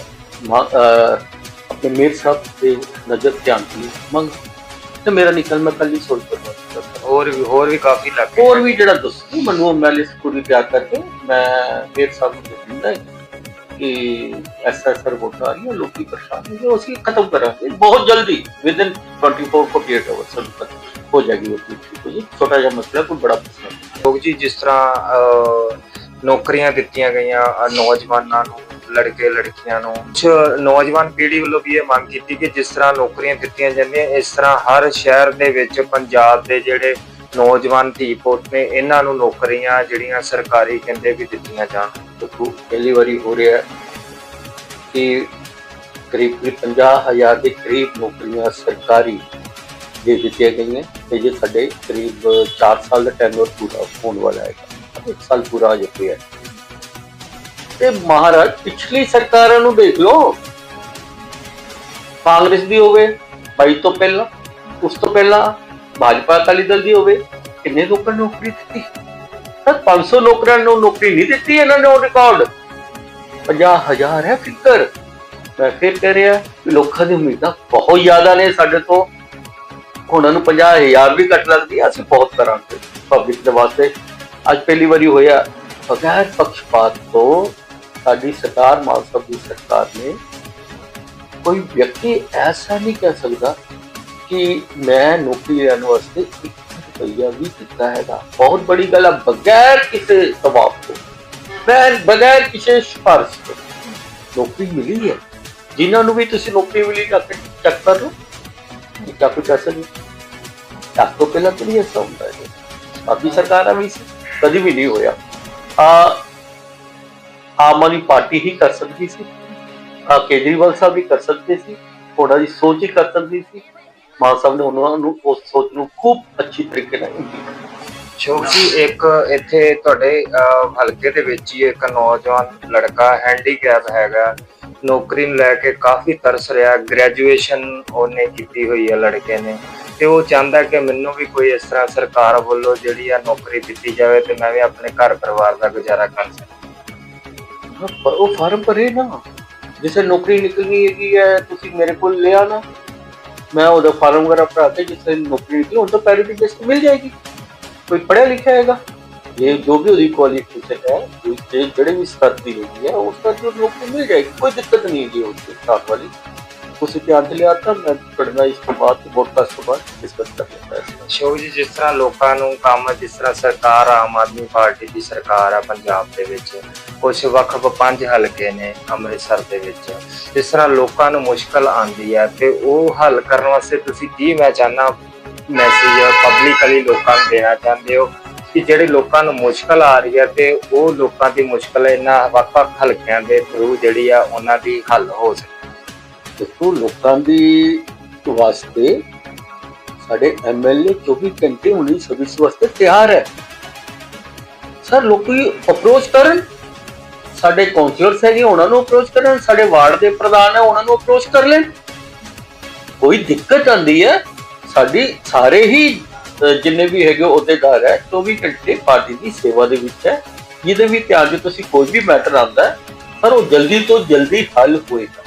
ਆਪਣੇ ਮੇਰ ਸਾਹਿਬ ਦੇ ਨਜ਼ਰ ਧਿਆਨ ਦੀ ਮੰਗ ਤੇ ਮੇਰਾ ਨਿਕਲ ਮੈਂ ਕੱਲ ਸੋਚ ਕਰਵਾ ਹੋਰ ਵੀ ਹੋਰ ਵੀ ਕਾਫੀ ਇਲਾਕੇ ਹੋਰ ਵੀ ਜਿਹੜਾ ਦੱਸੋ ਮੈਨੂੰ ਮੈਂ ਲਿਸਟ ਪੂਰੀ ਤਿਆਰ ਕਰਕੇ ਮੈਂ ਮੇਰ ਸਾਹਿਬ ਨੂੰ ਦਿੰਦਾ ਕਿ ਐਸਾ ਐਸਾ ਰਿਪੋਰਟ ਆ ਰਹੀ ਹੈ ਲੋਕੀ ਪਰੇਸ਼ਾਨ ਨੇ ਅਸੀਂ ਖਤਮ ਕਰਾਂਗੇ। ਬਹੁਤ ਜਲਦੀ ਵਿਦ ਇਨ 24 48 ਆਵਰਸ ਖਤਮ ਹੋ ਜਾਏਗੀ ਉਹ ਕੋਈ ਛੋਟਾ ਜਿਹਾ ਮਸਲਾ ਕੋਈ ਬੜਾ ਮਸਲਾ। ਲੋਕ ਜੀ ਜਿਸ ਤਰ੍ਹਾਂ ਨੌਕਰੀਆਂ ਦਿੱਤੀਆਂ ਗਈਆਂ ਨੌਜਵਾਨਾਂ ਨੂੰ ਲੜਕੇ, ਲੜਕੀਆਂ ਨੂੰ। ਕੁਛ ਨੌਜਵਾਨ ਪੀੜ੍ਹੀ ਵੱਲੋਂ ਵੀ ਇਹ ਮੰਗ ਕੀਤੀ ਕਿ ਜਿਸ ਤਰ੍ਹਾਂ ਨੌਕਰੀਆਂ ਦਿੱਤੀਆਂ ਜਾਂਦੀਆਂ, ਇਸ ਤਰ੍ਹਾਂ ਹਰ ਸ਼ਹਿਰ ਦੇ ਵਿੱਚ ਪੰਜਾਬ ਦੇ ਜਿਹੜੇ ਨੌਜਵਾਨ ਧੀ ਪੁੱਤ ਨੇ, ਇਹਨਾਂ ਨੂੰ ਨੌਕਰੀਆਂ ਜਿਹੜੀਆਂ ਸਰਕਾਰੀ ਕਹਿੰਦੇ ਵੀ ਦਿੱਤੀਆਂ ਜਾਣ। ਦੇਖੋ, ਪਹਿਲੀ ਵਾਰੀ ਹੋ ਰਿਹਾ ਹੈ ਕਿ ਕਰੀਬ ਕਰੀਬ 50000 ਦੇ ਕਰੀਬ ਨੌਕਰੀਆਂ ਸਰਕਾਰੀ ਦੇ ਦਿੱਤੀਆਂ ਗਈਆਂ ਤੇ ਜੇ ਸਾਡੇ ਕਰੀਬ 4 ਸਾਲ ਦਾ ਟੈਨਰ ਪੂਰਾ ਹੋਣ ਵਾਲਾ ਹੈ, ਇੱਕ ਸਾਲ ਪੂਰਾ ਹੋ ਚੁੱਕਿਆ ਹੈ। ਤੇ ਮਹਾਰਾਜ, ਪਿਛਲੀ ਸਰਕਾਰਾਂ ਨੂੰ ਦੇਖ ਲਓ। ਕਾਂਗਰਸ ਦੀ ਹੋਵੇ 22 ਤੋਂ ਪਹਿਲਾਂ, ਉਸ ਤੋਂ ਪਹਿਲਾਂ, ਭਾਜਪਾ ਅਕਾਲੀ ਦਲ ਦੀ ਹੋਵੇ, ਕਿੰਨੇ ਲੋਕਾਂ ਨੂੰ ਨੌਕਰੀ ਦਿੱਤੀ? ਸਰ 500 ਨੌਕਰਾਂ ਨੂੰ ਨੌਕਰੀ ਨਹੀਂ ਦਿੱਤੀ ਇਹਨਾਂ ਨੇ ਉਹ ਰਿਕਾਰਡ 50000 ਹੈ ਫਿਕਰ। ਮੈਂ ਫਿਰ ਕਹਿ ਰਿਹਾ ਕਿ ਲੋਕਾਂ ਦੀ ਉਮੀਦਾਂ ਬਹੁਤ ਜ਼ਿਆਦਾ ਨੇ ਸਾਡੇ ਤੋਂ। ਉਹਨਾਂ ਨੂੰ 50000 ਵੀ ਘੱਟ ਲੱਗਦੀ ਅਸੀਂ ਬਹੁਤ ਕਰਾਂਗੇ ਪਬਲਿਕ ਦੇ ਵਾਸਤੇ। ਅੱਜ ਪਹਿਲੀ ਵਾਰੀ ਹੋਇਆ, ਬਗੈਰ ਪੱਖਪਾਤ ਤੋਂ ਸਾਡੀ ਸਰਕਾਰ ਮਾਨ ਸਾਹਿਬ ਦੀ ਸਰਕਾਰ ਨੇ ਕੋਈ ਵਿਅਕਤੀ ਐਸਾ ਨਹੀਂ ਕਹਿ ਸਕਦਾ ਕਿ ਮੈਂ ਨੌਕਰੀ ਲੈਣ ਵਾਸਤੇ ਇੱਕ ਰੁਪਈਆ ਵੀ ਦਿੱਤਾ ਹੈਗਾ। ਬਹੁਤ ਬੜੀ ਗੱਲ ਹੈ ਬਗੈਰ ਕਿਸੇ ਦਬਾਅ ਤੋਂ। ਬਗੈਰ ਬਗੈਰ ਕਿਸੇ ਸਿਫਾਰਿਸ਼ ਤੋਂ ਨੌਕਰੀ ਮਿਲੀ ਹੈ। ਜਿਨ੍ਹਾਂ ਨੂੰ ਵੀ ਤੁਸੀਂ ਨੌਕਰੀ ਮਿਲੀ, ਜਾ ਚੈੱਕ ਕਰ ਲਓ। ਇਹ ਤਾਂ ਕੁਝ ਐਸਾ ਨਹੀਂ। ਚੱਕ ਤੋਂ ਪਹਿਲਾਂ ਤਾਂ ਨਹੀਂ ਐਸਾ ਹੁੰਦਾ ਹੈ ਆਪਣੀ ਸਰਕਾਰਾਂ ਵੀ ਸੀ ਕਦੀ ਵੀ ਨਹੀਂ ਹੋਇਆ। ਆ ਆਮ ਆਦਮੀ ਪਾਰਟੀ ਹੀ ਕਰ ਸਕਦੀ ਸੀ। ਆ ਕੇਜਰੀਵਾਲ ਸਾਹਿਬ ਵੀ ਕਰ ਸਕਦੇ ਸੀ। ਉਹਨਾਂ ਦੀ ਸੋਚ ਹੀ ਕਰ ਸਕਦੀ ਸੀ। ਮਾਨ ਸਾਹਿਬ ਨੇ ਉਹਨਾਂ ਨੂੰ ਉਸ ਸੋਚ ਨੂੰ ਖੂਬ ਅੱਛੀ ਤਰੀਕੇ ਨਾਲ implement ਇੱਕ ਇੱਥੇ ਤੁਹਾਡੇ ਹਲਕੇ ਦੇ ਵਿੱਚ ਹੀ ਇੱਕ ਨੌਜਵਾਨ ਲੜਕਾ ਹੈਂਡੀਕੈਪ ਹੈਗਾ। ਨੌਕਰੀ ਨੂੰ ਲੈ ਕੇ ਕਾਫੀ ਤਰਸ ਰਿਹਾ। ਗ੍ਰੈਜੂਏਸ਼ਨ ਉਹਨੇ ਕੀਤੀ ਹੋਈ ਹੈ ਲੜਕੇ ਨੇ। ਤੇ ਉਹ ਚਾਹੁੰਦਾ ਕਿ ਮੈਨੂੰ ਵੀ ਕੋਈ ਇਸ ਤਰ੍ਹਾਂ ਸਰਕਾਰ ਵੱਲੋਂ ਜਿਹੜੀ ਆ ਨੌਕਰੀ ਦਿੱਤੀ ਜਾਵੇ ਤੇ ਮੈਂ ਵੀ ਆਪਣੇ ਘਰ ਪਰਿਵਾਰ ਦਾ ਗੁਜ਼ਾਰਾ ਕਰ ਸਕਾਂ। ਹਾਂ, ਪਰ ਉਹ ਫਾਰਮ ਭਰੇ ਨਾ। ਜਿਸੇ ਨੌਕਰੀ ਨਿਕਲਣੀ ਹੈਗੀ ਤੁਸੀਂ ਮੇਰੇ ਕੋਲ ਲਿਆ ਨਾ ਮੈਂ ਉਹਦਾ ਫਾਰਮ ਵਗੈਰਾ ਭਰਾ ਕੇ ਜਿਸੇ ਨੌਕਰੀ ਨਿਕਲੀ ਉਹ ਤਾਂ ਪੈਰਿਟੀ ਬੇਸ ਤੇ ਮਿਲ ਜਾਏਗੀ। ਕੋਈ ਪੜਿਆ ਲਿਖਿਆ ਹੈਗਾ? ਇਹ ਜੋ ਵੀ ਉਹਦੀ ਕੁਆਲੀਫਿਕੇਸ਼ਨ ਹੈ ਜਿਹੜੇ ਵੀ ਸਤਰ ਦੀ ਹੈਗੀ ਹੈ ਉਸ ਦਾ ਜੋ ਨੌਕਰੀ ਮਿਲ ਜਾਏਗੀ ਕੋਈ ਦਿੱਕਤ ਨਹੀਂ ਹੈਗੀ ਉਸ ਦੇ ਸਾਥ ਵਾਲੀ। ਤੁਸੀਂ ਧਿਆਨ ਚ ਲਿਆ ਤਾਂ ਮੈਂ ਪੜਨਾ ਇਸ ਤੋਂ ਬਾਅਦ ਪੋਡਕਾਸਟ ਤੋਂ ਬਾਅਦ ਡਿਸਕਸ ਕਰ ਲੈਂਦਾ ਹਾਂ। ਸ਼ੋਕ ਜੀ, ਜਿਸ ਤਰ੍ਹਾਂ ਲੋਕਾਂ ਨੂੰ ਕੰਮ, ਜਿਸ ਤਰ੍ਹਾਂ ਸਰਕਾਰ, ਆਮ ਆਦਮੀ ਪਾਰਟੀ ਦੀ ਸਰਕਾਰ ਆ ਪੰਜਾਬ ਦੇ ਵਿੱਚ ਕੁਝ ਵੱਖ ਪੰਜ ਹਲਕੇ ਨੇ ਅੰਮ੍ਰਿਤਸਰ ਦੇ ਵਿੱਚ, ਜਿਸ ਤਰ੍ਹਾਂ ਲੋਕਾਂ ਨੂੰ ਮੁਸ਼ਕਲ ਆਉਂਦੀ ਹੈ ਤੇ ਉਹ ਹੱਲ ਕਰਨ ਵਾਸਤੇ ਤੁਸੀਂ ਕੀ ਮੈਂ ਚਾਹਨਾ ਮੈਸੇਜ ਪਬਲਿਕਲੀ ਲੋਕਾਂ ਨੂੰ ਦੇਣਾ ਚਾਹੁੰਦੇ ਹੋ? ਕਿ ਜਿਹੜੇ ਲੋਕਾਂ ਨੂੰ ਮੁਸ਼ਕਲ ਆ ਰਹੀ ਹੈ ਤੇ ਉਹ ਲੋਕਾਂ ਦੀ ਮੁਸ਼ਕਲ ਇਹਨਾਂ ਵੱਖ-ਵੱਖ ਹਲਕਿਆਂ ਦੇ ਥਰੂ ਜਿਹੜੀ ਆ, ਉਹਨਾਂ ਦੀ ਹੱਲ ਹੋ ਸਕੇ। ਦੇਖੋ, ਲੋਕਾਂ ਦੀ ਵਾਸਤੇ ਸਾਡੇ ਐਮਐਲਏ 24 ਘੰਟੇ ਉਹਨਾਂ ਦੀ ਸਰਵਿਸ ਵਾਸਤੇ ਤਿਆਰ ਹੈ। ਸਰ, ਲੋਕੀ ਅਪਰੋਚ ਕਰਨ? ਸਾਡੇ ਕਾਉਂਸਲਰਸ ਹੈਗੇ, ਉਹਨਾਂ ਨੂੰ ਅਪਰੋਚ ਕਰਨ। ਸਾਡੇ ਵਾਰਡ ਦੇ ਪ੍ਰਧਾਨ ਹੈ, ਉਹਨਾਂ ਨੂੰ ਅਪਰੋਚ ਕਰ ਲੈਣ। ਕੋਈ ਦਿੱਕਤ ਆਂਦੀ ਹੈ, ਸਾਡੀ ਸਾਰੇ ਹੀ ਜਿੰਨੇ ਵੀ ਹੈਗੇ ਅਹੁਦੇਦਾਰ ਹੈ 24 ਘੰਟੇ ਪਾਰਟੀ ਦੀ ਸੇਵਾ ਦੇ ਵਿੱਚ ਹੈ। ਜਿਹਦੇ ਵੀ ਧਿਆਨ 'ਚ ਤੁਸੀਂ ਕੋਈ ਵੀ ਮੈਟਰ ਆਂਦਾ ਹੈ, ਪਰ ਉਹ ਜਲਦੀ ਤੋਂ ਜਲਦੀ ਹੱਲ ਹੋਏਗਾ।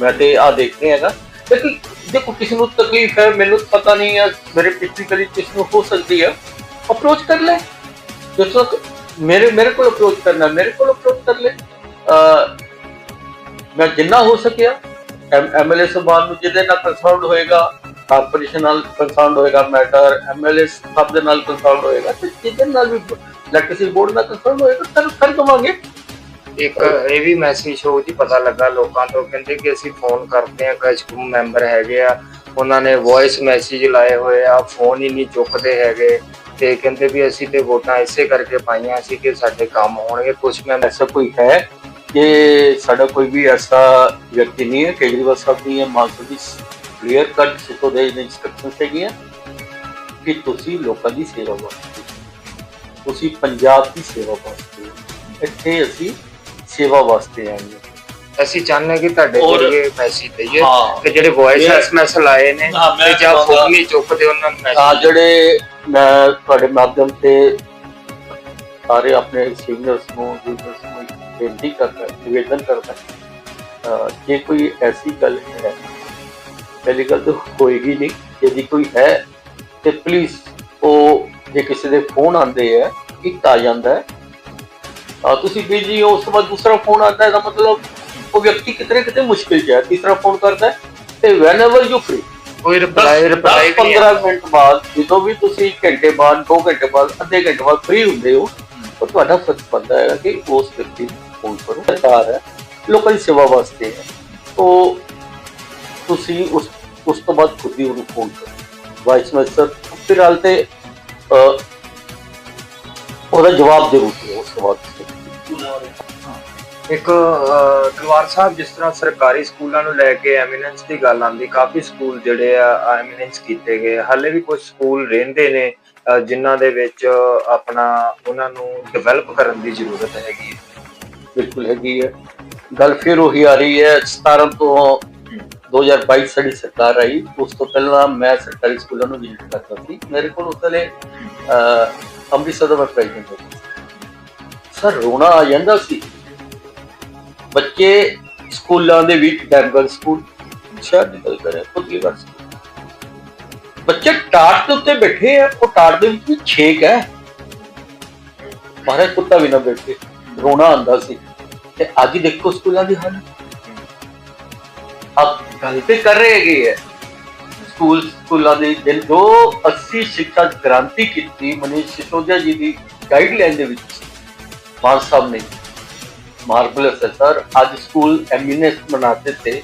ਮੈਂ ਤੇ ਆ ਦੇਖ ਹੈਗਾ। ਲੇਕਿਨ ਦੇਖੋ, ਕਿਸੇ ਨੂੰ ਤਕਲੀਫ ਹੈ, ਮੈਨੂੰ ਪਤਾ ਨਹੀਂ ਹੈ, ਮੇਰੇ ਪਿਛਲੀ ਕਲੀ ਕਿਸ ਨੂੰ ਹੋ ਸਕਦੀ ਹੈ। ਅਪਰੋਚ ਕਰ ਲੈ। ਜਿਸ ਮੇਰੇ ਮੇਰੇ ਕੋਲ ਅਪਰੋਚ ਕਰਨਾ, ਮੇਰੇ ਕੋਲ ਅਪਰੋਚ ਕਰ ਲੈ। ਮੈਂ ਜਿੰਨਾ ਹੋ ਸਕਿਆ ਐਮਐਲਏ ਸਭਾ ਨੂੰ ਜਿਹਦੇ ਨਾਲ ਕੰਸਰਨਡ ਹੋਏਗਾ ਕਾਰਪੋਰੇਸ਼ਨ ਨਾਲ ਕੰਸਰਨਡ ਹੋਏਗਾ ਮੈਟਰ ਐਮਐਲਏ ਸਭ ਦੇ ਨਾਲ ਕੰਸਰਨਡ ਹੋਏਗਾ, ਤੇ ਜਿਹਦੇ ਨਾਲ ਵੀ ਇਲੈਕਟ੍ਰਿਸਿਟੀ ਬੋਰਡ ਨਾਲ ਕੰਸਰਨਡ ਹੋਏਗਾ ਕਰ ਕਰ ਦਵਾਂਗੇ। ਇੱਕ ਇਹ ਵੀ ਮੈਸੇਜ ਸ਼ੋਅ ਜੀ, ਪਤਾ ਲੱਗਾ ਲੋਕਾਂ ਤੋਂ, ਕਹਿੰਦੇ ਕਿ ਅਸੀਂ ਫੋਨ ਕਰਦੇ ਆ ਕਸ਼ਕੂ ਮੈਂਬਰ ਹੈਗੇ ਆ। ਉਹਨਾਂ ਨੇ ਵੌਇਸ ਮੈਸੇਜ ਲਾਏ ਹੋਏ ਆ ਫੋਨ ਹੀ ਨਹੀਂ ਚੁੱਕਦੇ ਹੈਗੇ। ਤੇ ਕਹਿੰਦੇ ਵੀ ਅਸੀਂ ਤੇ ਵੋਟਾਂ ਇਸੇ ਕਰਕੇ ਪਾਈਆਂ ਸੀ ਕਿ ਸਾਡੇ ਕੰਮ ਹੋਣਗੇ। ਕੁਝ ਮੈਂ ਐਸਾ ਕੋਈ ਹੈ ਕਿ ਸਾਡਾ ਕੋਈ ਵੀ ਐਸਾ ਵਿਅਕਤੀ ਨਹੀਂ ਹੈ, ਕੇਜਰੀਵਾਲ ਸਾਹਿਬ ਦੀ ਇਹ ਮਾਸਟਰ ਦੀ ਕਲੀਅਰ ਕੱਟ ਸੁਤੋਦੇਜ ਦੇ ਇੰਸਟਰਕਸ਼ਨ ਹੈਗੀ ਹੈ ਕਿ ਤੁਸੀਂ ਲੋਕਾਂ ਦੀ ਸੇਵਾ ਕਰੋ ਤੁਸੀਂ ਪੰਜਾਬ ਦੀ ਸੇਵਾ ਕਰੋ ਇੱਥੇ ਅਸੀਂ ਸੇਵਾ ਵਾਸਤੇ ਆਏ ਹਾਂ ਅਸੀਂ ਚਾਹੁੰਦੇ ਕਿ ਤੁਹਾਡੇ ਔਰ- ਕੋਲ ਇਹ ਮੈਸੇਜ ਦਈਏ ਹਾਂ। ਕਿ ਜਿਹੜੇ ਵੌਇਸ ਇਹ- ਐਸਐਮਐਸ ਲਾਏ ਨੇ ਹਾਂ, ਮੈਂ ਤੇ ਜਾਂ ਫੋਨ ਨਹੀਂ ਚੁੱਕਦੇ ਉਹਨਾਂ ਨੂੰ ਆ ਮੈਸੇਜ ਜਿਹੜੇ ਮੈਂ ਤੁਹਾਡੇ ਮਾਧਿਅਮ ਤੇ ਸਾਰੇ ਆਪਣੇ ਸੀਨੀਅਰਸ ਨੂੰ ਜੂਨੀਅਰਸ ਨੂੰ ਇੱਕ ਬੇਨਤੀ ਕਰਦਾ ਨਿਵੇਦਨ ਕਰਦਾ ਅਹ ਜੇ ਕੋਈ ਐਸੀ ਗੱਲ ਹੈ ਪਹਿਲੀ ਗੱਲ ਤਾਂ ਹੋਏਗੀ ਨਹੀਂ। ਜੇ ਕੋਈ ਹੈ ਤੇ ਪਲੀਜ਼ ਉਹ ਜੇ ਕਿਸੇ ਦੇ ਫੋਨ ਆਉਂਦੇ ਆ ਇੱਕ ਆ ਜਾਂਦਾ ਹੈ। ਤੁਸੀਂ ਬਿਜ਼ੀ ਹੋ ਉਸ ਤੋਂ ਬਾਅਦ ਦੂਸਰਾ ਫੋਨ ਆਉਂਦਾ ਹੈ ਇਹਦਾ ਮਤਲਬ ਉਹ ਵਿਅਕਤੀ ਕਿਤੇ ਕਿਤੇ ਮੁਸ਼ਕਿਲ 'ਚ ਹੈ। ਤੀਸਰਾ ਫੋਨ ਕਰਦਾ ਹੈ ਤੇ ਵੈਨ ਐਵਰ ਯੂ ਫ੍ਰੀ ਕੋਈ ਰਿਪਲਾਈ ਰਿਪਲਾਈ 15 ਮਿੰਟ ਬਾਅਦ ਜਦੋਂ ਵੀ ਤੁਸੀਂ ਘੰਟੇ ਬਾਅਦ 2 ਘੰਟੇ ਬਾਅਦ ਅੱਧੇ ਘੰਟੇ ਬਾਅਦ ਫ੍ਰੀ ਹੁੰਦੇ ਹੋ ਤਾਂ ਤੁਹਾਡਾ ਫਰਜ਼ ਬਣਦਾ ਹੈ ਕਿ ਉਸ ਵਿਅਕਤੀ ਫੋਨ ਕਰੋ। ਸਰਕਾਰ ਹੈ ਲੋਕਾਂ ਦੀ ਸੇਵਾ ਵਾਸਤੇ ਹੈ। ਤਾਂ ਤੁਸੀਂ ਉਸ ਉਸ ਤੋਂ ਬਾਅਦ ਖੁਦ ਹੀ ਉਹਨੂੰ ਫੋਨ ਕਰੋ। ਵਾਈਸ ਮਿਨਿਸਟਰ ਫਿਲਹਾਲ ਤੇ ਅਹ, ਉਹਦਾ ਜਵਾਬ ਜ਼ਰੂਰ ਦਿਓ ਉਸ ਤੋਂ ਬਾਅਦ। ਇੱਕ ਦਰਬਾਰ ਸਾਹਿਬ ਜਿਸ ਤਰ੍ਹਾਂ ਸਰਕਾਰੀ ਸਕੂਲਾਂ ਨੂੰ ਲੈ ਕੇ ਐਮੀਨੈਂਸ ਦੀ ਗੱਲ ਆਂਦੀ ਕਾਫੀ ਸਕੂਲ ਜਿਹੜੇ ਆ ਐਮੀਨੈਂਸ ਕੀਤੇ ਗਏ ਹਾਲੇ ਵੀ ਕੁਝ ਸਕੂਲ ਰਹਿੰਦੇ ਨੇ ਜਿਨ੍ਹਾਂ ਦੇ ਵਿੱਚ ਆਪਣਾ ਉਹਨਾਂ ਨੂੰ ਡਿਵੈਲਪ ਕਰਨ ਦੀ ਜ਼ਰੂਰਤ ਹੈਗੀ ਹੈ। ਬਿਲਕੁਲ ਹੈਗੀ ਹੈ। ਗੱਲ ਫਿਰ ਉਹੀ ਆ ਰਹੀ ਹੈ 17 ਤੋਂ 2022 ਸਾਡੀ ਸਰਕਾਰ ਆਈ, ਉਸ ਤੋਂ ਪਹਿਲਾਂ ਮੈਂ ਸਰਕਾਰੀ ਸਕੂਲਾਂ ਨੂੰ ਵਿਜ਼ਿਟ ਕਰਦਾ ਸੀ। ਮੇਰੇ ਕੋਲ ਉਸ ਵੇਲੇ ਅੰਮ੍ਰਿਤਸਰ ਦਾ ਮੈਂ ਪ੍ਰੈਜ਼ੀਡੈਂਟ ਸੀ। ਸਰ, ਰੋਣਾ ਆ ਜਾਂਦਾ ਸੀ। ਬੱਚੇ ਸਕੂਲਾਂ ਦੇ ਵਿੱਚ ਡੈਂਗਲ ਸਕੂਲ ਸ਼ਹਿਰ ਦੀ ਗੱਲ ਕਰੇ ਪੁਤਲੀਗੜ੍ਹ ਸਕੂਲ ਬੱਚੇ ਟਾਟ ਦੇ ਉੱਤੇ ਬੈਠੇ ਆ, ਉਹ ਟਾਟ ਦੇ ਵਿੱਚ ਵੀ ਛੇਕ ਹੈ। ਮਾਰੇ ਕੁੱਤਾ ਵੀ ਨਾ ਬੈਠੇ, ਰੋਣਾ ਆਂਦਾ ਸੀ। ਤੇ ਅੱਜ ਦੇਖੋ ਸਕੂਲਾਂ ਦੀ ਹਾਲਤ। ਆਪ ਗੱਲ ਤੇ ਕਰ ਰਹੇ ਹੈਗੇ ਹੈ ਸਕੂਲ, ਸਕੂਲਾਂ ਦੇ ਦਿਨ ਜੋ 80 ਸਿੱਖਿਆ ਕ੍ਰਾਂਤੀ ਕੀਤੀ, ਮਨੀਸ਼ ਸਿਸੋਦੀਆ ਜੀ ਦੀ ਗਾਈਡਲਾਈਨ ਦੇ ਵਿੱਚ। ਮਾਨ ਸਾਹਿਬ ਨੇ मार्बलस है सर आज स्कूल एमिनेंस बनाते थे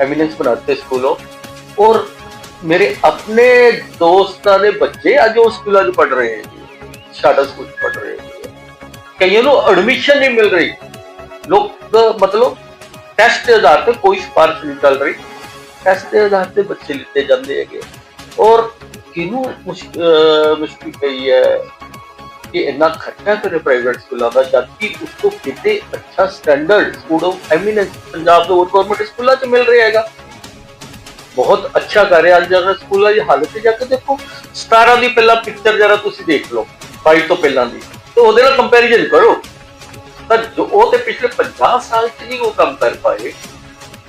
एमिनेंस बनाते स्कूलों और मेरे अपने दोस्तां ने बच्चे आज वो स्कूलों पढ़ रहे हैं शाटा स्कूल पढ़ रहे हैं कईयों को एडमिशन नहीं मिल रही लोग मतलब टेस्ट के आधार पर कोई सिफारिश नहीं चल रही टेस्ट के आधार पर बच्चे लिते जाते हैं और किनू मुश्किल पई है ਕਿ ਇੰਨਾ ਖਰਚਾ ਕਰੇ ਪ੍ਰਾਈਵੇਟ ਸਕੂਲਾਂ ਦਾ, ਜਦ ਕਿ ਉਸ ਤੋਂ ਕਿਤੇ ਅੱਛਾ standard school of eminence Punjab ਦੇ ਹੋਰ ਗਵਰਨਮੈਂਟ ਸਕੂਲਾਂ 'ਚ ਮਿਲ ਰਿਹਾ ਹੈਗਾ। ਬਹੁਤ ਅੱਛਾ ਕਰ ਰਿਹਾ ਅੱਜ ਜਰਾ ਸਕੂਲਾਂ ਦੀ ਹਾਲਤ ਜਾ ਕੇ ਦੇਖੋ 17 ਦੀ ਪਹਿਲਾਂ ਪਿਕਚਰ ਜਰਾ ਤੁਸੀਂ ਦੇਖ ਲਓ 22 ਤੋਂ ਪਹਿਲਾਂ ਦੀ। ਤੇ ਉਹਦੇ ਨਾਲ ਕੰਪੈਰੀਜ਼ਨ ਕਰੋ। ਤਾਂ ਜੋ ਉਹ ਤੇ ਪਿਛਲੇ 50 ਸਾਲ 'ਚ ਨਹੀਂ ਉਹ ਕੰਮ ਕਰ ਪਾਏ,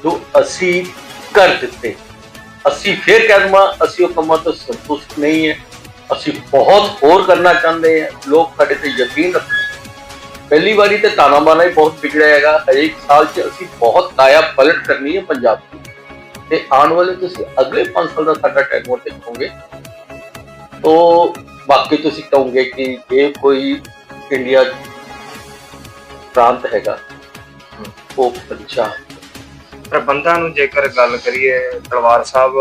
ਜੋ ਅਸੀਂ ਕਰ ਦਿੱਤੇ। ਅਸੀਂ ਫੇਰ ਕਹਿਦਮਾ ਅਸੀਂ ਉਹ ਕੰਮਾਂ ਤੋਂ ਸੰਤੁਸ਼ਟ ਨਹੀਂ ਹੈ। ਅਸੀਂ ਬਹੁਤ ਹੋਰ ਕਰਨਾ ਚਾਹੁੰਦੇ ਹਾਂ। ਲੋਕ ਸਾਡੇ ਤੇ ਯਕੀਨ ਰੱਖਣ। ਪਹਿਲੀ ਵਾਰੀ ਤੇ ਤਾਣਾ ਬਾਣਾ ਹੀ ਬਹੁਤ ਵਿਗੜਿਆ ਹੈਗਾ। ਹਰੇਕ ਸਾਲ 'ਚ ਅਸੀਂ ਬਹੁਤ ਕਾਇਆ ਪਲਟ ਕਰਨੀ ਹੈ ਪੰਜਾਬ ਦੀ। ਤੇ ਆਉਣ ਵਾਲੇ ਤੁਸੀਂ ਅਗਲੇ 5 ਸਾਲ ਦਾ ਸਾਡਾ ਟੈਗੋਰ ਦੇਖੋਗੇ। ਤੋ ਬਾਕੀ ਤੁਸੀਂ ਕਹੋਗੇ ਕਿ ਇਹ ਕੋਈ ਇੰਡੀਆ ਪ੍ਰਾਂਤ ਹੈਗਾ, ਉਹ ਪੰਜਾਬ ਪ੍ਰਬੰਧਾਂ ਨੂੰ ਜੇਕਰ ਗੱਲ ਕਰੀਏ, ਤਲਵਾਰ ਸਾਹਿਬ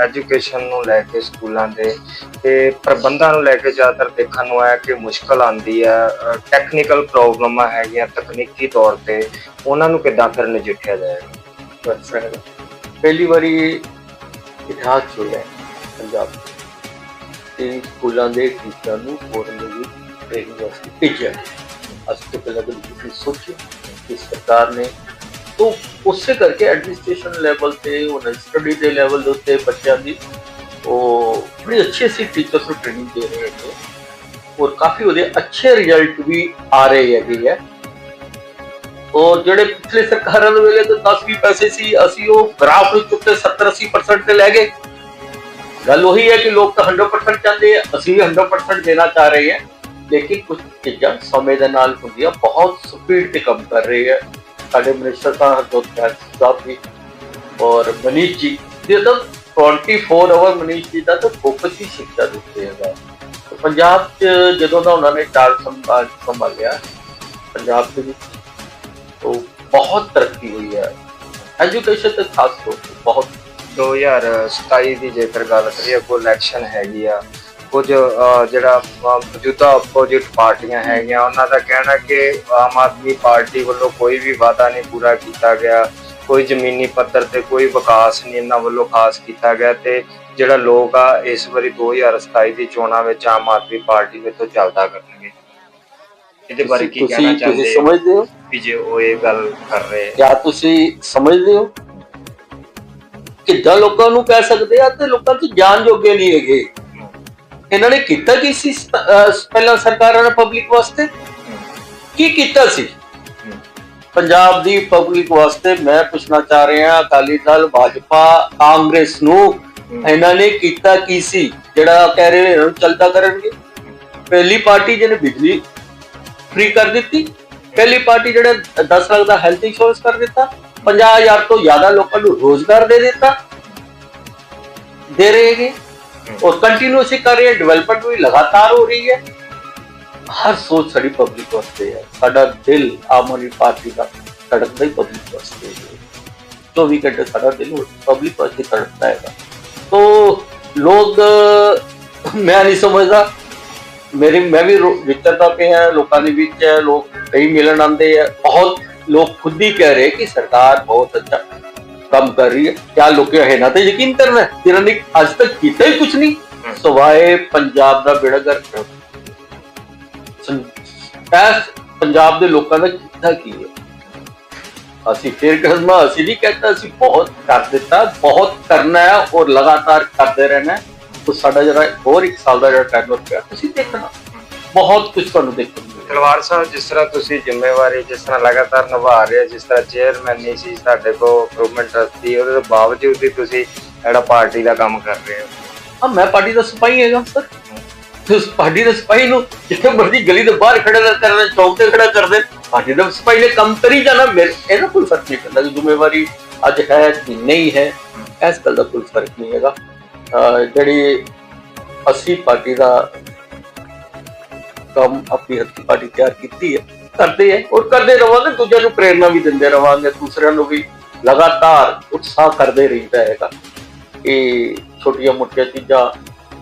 ਐਜੂਕੇਸ਼ਨ ਨੂੰ ਲੈ ਕੇ ਸਕੂਲਾਂ ਦੇ, ਤੇ ਪ੍ਰਬੰਧਾਂ ਨੂੰ ਲੈ ਕੇ ਜ਼ਿਆਦਾਤਰ ਦੇਖਣ ਨੂੰ ਆਇਆ ਕਿ ਮੁਸ਼ਕਲ ਆਂਦੀ ਹੈ ਟੈਕਨੀਕਲ ਪ੍ਰੋਬਲਮਾਂ ਹੈਗੀਆਂ ਤਕਨੀਕੀ ਤੌਰ ਤੇ, ਉਹਨਾਂ ਨੂੰ ਕਿੱਦਾਂ ਫਿਰ ਨਜਿੱਠਿਆ ਜਾਏਗਾ ਪਹਿਲੀ ਵਾਰੀ ਇਤਿਹਾਸ ਚ ਹੈ ਪੰਜਾਬ 'ਚ ਕਿ ਸਕੂਲਾਂ ਦੇ ਟੀਚਰਾਂ ਨੂੰ ਫੋਰਨ ਦੇ ਵਿੱਚ ਟ੍ਰੇਨਿੰਗ ਵਾਸਤੇ ਭੇਜਿਆ ਅਸੀਂ ਤਾਂ ਪਹਿਲਾਂ ਕਦੇ ਸੋਚਿਆ ਕਿ ਸਰਕਾਰ ਨੇ ਤੋਂ ਉਸੇ ਕਰਕੇ ਐਡਮਿਨਿਸਟ੍ਰੇਸ਼ਨ ਲੈਵਲ ਤੇ, ਉਹਨਾਂ ਸਟੱਡੀ ਦੇ ਲੈਵਲ ਦੇ ਉੱਤੇ ਬੱਚਿਆਂ ਦੀ ਉਹ ਬੜੀ ਅੱਛੀ ਸੀ ਟੀਚਰਸ ਨੂੰ ਟ੍ਰੇਨਿੰਗ ਦੇ ਰਹੇ ਨੇ। ਔਰ ਕਾਫੀ ਉਹਦੇ ਅੱਛੇ ਰਿਜ਼ਲਟ ਵੀ ਆ ਰਹੇ ਹੈਗੇ ਹੈ ਔਰ ਜਿਹੜੇ ਪਿਛਲੇ ਸਰਕਾਰਾਂ ਦੇ ਵੇਲੇ ਤਾਂ 10 20 ਪੈਸੇ ਸੀ, ਅਸੀਂ ਉਹ ਗ੍ਰਾਫ ਨੂੰ ਚੁੱਕੇ ਕੇ 70 80% ਤੇ ਲੈ ਗਏ। ਗੱਲ ਉਹੀ ਹੈ ਕਿ ਲੋਕ ਤਾਂ 100% ਚਾਹੁੰਦੇ ਆ, ਅਸੀਂ ਵੀ 100% ਦੇਣਾ ਚਾਹ ਰਹੇ ਹਾਂ ਲੇਕਿਨ ਕੁਝ ਚੀਜ਼ਾਂ ਸਮੇਂ ਦੇ ਨਾਲ ਹੁੰਦੀਆਂ, ਬਹੁਤ ਸਪੀਡ ਤੇ ਕੰਮ ਕਰ ਰਹੇ ਹੈ ਸਾਡੇ ਮਿਨਿਸਟਰ ਸਾਹਿਬ ਹਰਜੋਤ ਬੈਂਸ ਸਾਹਿਬ ਜੀ ਔਰ ਮਨੀਸ਼ ਜੀ ਦੇ ਤਾਂ 24 ਆਵਰ ਮਨੀਸ਼ ਜੀ ਦਾ ਤਾਂ ਫੋਕਸ ਹੀ ਸਿੱਖਿਆ ਦੇ ਉੱਤੇ ਹੈਗਾ ਪੰਜਾਬ 'ਚ ਜਦੋਂ ਦਾ ਉਹਨਾਂ ਨੇ ਚਾਰ ਸੰਭਾਲ ਸੰਭਾਲਿਆ, ਪੰਜਾਬ ਦੇ ਵਿੱਚ ਉਹ ਬਹੁਤ ਤਰੱਕੀ ਹੋਈ ਹੈ। ਐਜੂਕੇਸ਼ਨ ਤੇ ਖਾਸ ਤੌਰ ਤੇ ਬਹੁਤ। 2027 ਦੀ ਜੇਕਰ ਗੱਲ ਕਰੀਏ ਕੋਈ ਇਲੈਕਸ਼ਨ ਹੈਗੀ ਆ। ਕੁਝ ਜਿਹੜਾ ਮੌਜੂਦਾ ਆਪੋਜੀਟ ਪਾਰਟੀਆਂ ਹੈਗੀਆਂ ਉਹਨਾਂ ਦਾ ਕਹਿਣਾ ਕਿ ਆਮ ਆਦਮੀ ਪਾਰਟੀ ਵੱਲੋਂ ਕੋਈ ਵੀ ਵਾਅਦਾ ਨਹੀਂ ਪੂਰਾ ਕੀਤਾ ਗਿਆ ਕੋਈ ਜ਼ਮੀਨੀ ਪੱਧਰ ਤੇ ਕੋਈ ਵਿਕਾਸ ਨਹੀਂ ਇਹਨਾਂ ਵੱਲੋਂ ਖਾਸ ਕੀਤਾ ਗਿਆ ਤੇ ਜਿਹੜਾ ਲੋਕ ਆ ਇਸ ਵਾਰੀ 2027 ਦੀ ਚੋਣਾਂ ਵਿੱਚ ਆਮ ਆਦਮੀ ਪਾਰਟੀ ਵਿੱਚੋਂ ਚੱਲਦਾ ਕਰਨਗੇ। ਇਹਦੇ ਬਾਰੇ ਕੀ ਤੁਸੀਂ- ਕਹਿਣਾ ਤੁਸੀਂ ਚਾਹੁੰਦੇ? ਹੋ ਸਮਝਦੇ ਹੋ? ਵੀ ਜੇ ਉਹ ਇਹ ਗੱਲ ਕਰ ਰਹੇ ਕਿਆ ਤੁਸੀਂ ਸਮਝਦੇ ਹੋ? ਕਿੱਦਾਂ ਲੋਕਾਂ ਨੂੰ ਕਹਿ ਸਕਦੇ ਆ ਤੇ ਲੋਕਾਂ ਚ ਜਾਣ ਜੋਗੇ ਨਹੀਂ ਹੈਗੇ? ਇਹਨਾਂ ਨੇ ਕੀਤਾ ਕੀ ਸੀ ਪਹਿਲਾਂ ਸਰਕਾਰਾਂ ਨੇ ਪਬਲਿਕ ਵਾਸਤੇ? ਕੀ ਕੀਤਾ ਸੀ? ਪੰਜਾਬ ਦੀ ਪਬਲਿਕ ਵਾਸਤੇ ਮੈਂ ਪੁੱਛਣਾ ਚਾਹ ਰਿਹਾ ਅਕਾਲੀ ਦਲ, ਭਾਜਪਾ, ਕਾਂਗਰਸ ਨੂੰ ਇਹਨਾਂ ਨੇ ਕੀਤਾ ਕੀ ਸੀ? ਜਿਹੜਾ ਕਹਿ ਰਹੇ ਨੇ, ਇਹਨਾਂ ਨੂੰ ਚਲਦਾ ਕਰਨਗੇ। ਪਹਿਲੀ ਪਾਰਟੀ ਜਿਹਨੇ ਬਿਜਲੀ ਫ੍ਰੀ ਕਰ ਦਿੱਤੀ। ਪਹਿਲੀ ਪਾਰਟੀ ਜਿਹੜੇ 10 ਲੱਖ ਦਾ ਹੈਲਥ ਇੰਸ਼ੋਰੈਂਸ ਕਰ ਦਿੱਤਾ। 50000 ਤੋਂ ਜ਼ਿਆਦਾ ਲੋਕਾਂ ਨੂੰ ਰੋਜ਼ਗਾਰ ਦੇ ਦਿੱਤਾ। ਦੇ ਰਹੇ ਹੈਗੇ ਔਰ ਕੰਟੀਨਿਊਸਲੀ ਕਰ ਰਹੇ ਡਿਵੈਲਪਮੈਂਟ ਵੀ ਲਗਾਤਾਰ ਹੋ ਰਹੀ ਹੈ ਹਰ ਸੋਚ ਸਾਡੀ ਪਬਲਿਕ ਵਾਸਤੇ ਹੈ ਸਾਡਾ ਦਿਲ ਆਮ ਆਦਮੀ ਪਾਰਟੀ ਦਾ ਧੜਕਦਾ ਹੀ ਪਬਲਿਕ ਵਾਸਤੇ ਹੈ 24 ਘੰਟੇ ਸਾਡਾ ਦਿਲ ਪਬਲਿਕ ਵਾਸਤੇ ਧੜਕਦਾ ਹੈਗਾ ਤੋ ਲੋਕ ਮੈਂ ਨਹੀਂ ਸਮਝਦਾ ਮੇਰੀ ਮੈਂ ਵੀ ਵਿਚਰਦਾ ਪਿਆ ਲੋਕਾਂ ਦੇ ਵਿੱਚ ਹੈ ਲੋਕ ਕਈ ਮਿਲਣ ਆਉਂਦੇ ਆ ਬਹੁਤ ਲੋਕ ਖੁਦ ਹੀ ਕਹਿ ਰਹੇ ਕਿ ਸਰਕਾਰ ਬਹੁਤ ਅੱਛਾ ਕੰਮ ਕਰ ਰਹੀ ਹੈ। ਕਿਆ ਲੋਕ ਹੈ ਨਾ ਤੇ ਯਕੀਨ ਕਰਨਾ? ਜਿਨ੍ਹਾਂ ਨੇ ਅੱਜ ਤੱਕ ਕੀਤਾ ਹੀ ਕੁਝ ਨਹੀਂ। ਸਵਾਏ ਪੰਜਾਬ ਦਾ ਬੇੜਾ ਗਰਕ ਐਸ ਪੰਜਾਬ ਦੇ ਲੋਕਾਂ ਦਾ ਕੀਤਾ ਕੀ ਹੈ? ਅਸੀਂ ਫਿਰ ਕਸਮਾ ਅਸੀਂ ਨਹੀਂ ਕਹਿੰਦਾ ਅਸੀਂ ਬਹੁਤ ਕਰ ਦਿੱਤਾ ਬਹੁਤ ਕਰਨਾ ਹੈ ਔਰ ਲਗਾਤਾਰ ਕਰਦੇ ਰਹਿਣਾ ਉਹ ਸਾਡਾ ਜਿਹੜਾ ਹੋਰ ਇੱਕ ਸਾਲ ਦਾ ਜਿਹੜਾ ਟਾਈਮ ਪਿਆ ਤੁਸੀਂ ਦੇਖਣਾ। ਬਹੁਤ ਕੁਝ ਤੁਹਾਨੂੰ ਦੇਖਣ ਨੂੰ ਮਿਲੇਗਾ ਤਲਵਾਰ ਸਾਹਿਬ ਜਿਸ ਤਰ੍ਹਾਂ ਤੁਸੀਂ ਜ਼ਿੰਮੇਵਾਰੀ ਜਿਸ ਤਰ੍ਹਾਂ ਲਗਾਤਾਰ ਨਿਭਾ ਰਹੇ ਹੋ ਜਿਸ ਤਰ੍ਹਾਂ ਚੇਅਰਮੈਨ ਨਹੀਂ ਸੀ ਸਾਡੇ ਕੋਲ ਇੰਪਰੂਵਮੈਂਟ ਟਰਸਟੀ ਉਹਦੇ ਤੋਂ ਬਾਵਜੂਦ ਵੀ ਤੁਸੀਂ ਜਿਹੜਾ ਪਾਰਟੀ ਦਾ ਕੰਮ ਕਰ ਰਹੇ ਹੋ। ਹਾਂ ਮੈਂ ਪਾਰਟੀ ਦਾ ਸਿਪਾਹੀ ਹੈਗਾ ਸਰ। ਉਸ ਪਾਰਟੀ ਦੇ ਸਿਪਾਹੀ ਨੂੰ ਜਿੱਥੇ ਮਰਜ਼ੀ ਗਲੀ ਦੇ ਬਾਹਰ ਖੜਾ ਕਰ ਕਰਦੇ ਚੌਕ ਤੇ ਖੜਾ ਕਰਦੇ ਪਾਰਟੀ ਦੇ ਸਿਪਾਹੀ ਨੇ ਕੰਮ ਕਰੀ ਜਾਣਾ ਮੇਰੇ ਇਹਦਾ ਕੋਈ ਫ਼ਰਕ ਨਹੀਂ ਪੈਂਦਾ ਜ਼ਿੰਮੇਵਾਰੀ ਅੱਜ ਹੈ ਕਿ ਨਹੀਂ ਹੈ। ਇਸ ਗੱਲ ਦਾ ਕੋਈ ਫ਼ਰਕ ਨਹੀਂ ਹੈਗਾ। ਜਿਹੜੀ ਅਸੀਂ ਪਾਰਟੀ ਦਾ ਕੰਮ ਆਪਣੀ ਹੱਥੀ ਪਾਰਟੀ ਤਿਆਰ ਕੀਤੀ ਹੈ ਕਰਦੇ ਹੈ ਔਰ ਕਰਦੇ ਰਵਾਂਗੇ ਦੂਜਿਆਂ ਨੂੰ ਪ੍ਰੇਰਣਾ ਵੀ ਦਿੰਦੇ ਰਵਾਂਗੇ ਦੂਸਰਿਆਂ ਨੂੰ ਵੀ ਲਗਾਤਾਰ ਉਤਸ਼ਾਹ ਕਰਦੇ ਰਹਿੰਦਾ ਹੈਗਾ। ਇਹ ਛੋਟੀਆਂ ਮੋਟੀਆਂ ਚੀਜ਼ਾਂ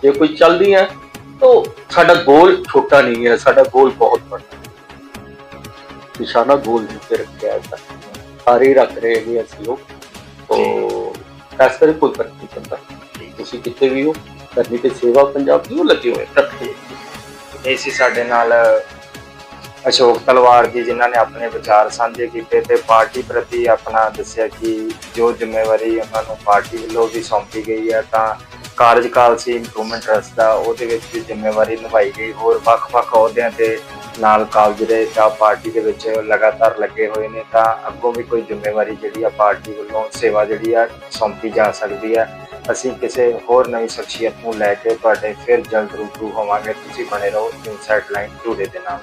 ਜੇ ਕੋਈ ਚੱਲਦੀਆਂ ਤਾਂ ਸਾਡਾ ਗੋਲ ਛੋਟਾ ਨਹੀਂ ਹੈ ਸਾਡਾ ਗੋਲ ਬਹੁਤ ਵੱਡਾ ਹੈ। ਨਿਸ਼ਾਨਾ ਗੋਲ ਨਹੀਂ ਤੇ ਰੱਖਿਆ ਹੈ ਸਾਰੇ ਰੱਖ ਰਹੇ ਹੈਗੇ ਅਸੀਂ ਲੋਕ ਤੋ ਖਾਸ ਕਰਕੇ ਕੋਈ ਨਹੀਂ ਪੈਂਦਾ ਤੁਸੀਂ ਕਿਤੇ ਵੀ ਹੋ ਕਰਨੀ ਤੇ ਸੇਵਾ ਪੰਜਾਬ ਦੀ ਉਹ ਲੱਗੇ ਹੋਏ ਰੱਖੇ ਇਹ ਸੀ ਸਾਡੇ ਨਾਲ ਅਸ਼ੋਕ ਤਲਵਾਰ ਜੀ, ਜਿਨ੍ਹਾਂ ਨੇ ਆਪਣੇ ਵਿਚਾਰ ਸਾਂਝੇ ਕੀਤੇ ਤੇ ਪਾਰਟੀ ਪ੍ਰਤੀ ਆਪਣਾ ਦੱਸਿਆ ਕਿ ਜੋ ਜ਼ਿੰਮੇਵਾਰੀ ਉਹਨਾਂ ਨੂੰ ਪਾਰਟੀ ਵੱਲੋਂ ਵੀ ਸੌਂਪੀ ਗਈ ਹੈ, ਤਾਂ ਕਾਰਜਕਾਲ ਸੀ ਇੰਪਰੂਵਮੈਂਟ ਟਰਸਟ ਦਾ, ਉਹਦੇ ਵਿੱਚ ਵੀ ਜ਼ਿੰਮੇਵਾਰੀ ਨਿਭਾਈ ਗਈ। ਹੋਰ ਵੱਖ-ਵੱਖ ਅਹੁਦਿਆਂ ਤੇ ਨਾਲ ਕਾਲਜ ਦੇ ਤਾਂ ਪਾਰਟੀ ਦੇ ਵਿੱਚ ਲਗਾਤਾਰ ਲੱਗੇ ਹੋਏ ਨੇ, ਤਾਂ ਅੱਗੋਂ ਵੀ ਕੋਈ ਜ਼ਿੰਮੇਵਾਰੀ ਜਿਹੜੀ ਆ ਪਾਰਟੀ ਵੱਲੋਂ ਸੇਵਾ ਜਿਹੜੀ ਆ ਸੌਂਪੀ ਜਾ ਸਕਦੀ ਹੈ ਅਸੀਂ ਕਿਸੇ ਹੋਰ ਨਵੀਂ ਸ਼ਖਸੀਅਤ ਨੂੰ ਲੈ ਕੇ ਤੁਹਾਡੇ ਫਿਰ ਜਲਦ ਰੂਬਰੂ ਹੋਵਾਂਗੇ। ਤੁਸੀਂ ਬਣੇ ਰਹੋ ਇਨਸਾਈਡ ਲਾਈਨ ਟੂਡੇ ਦੇ ਨਾਲ।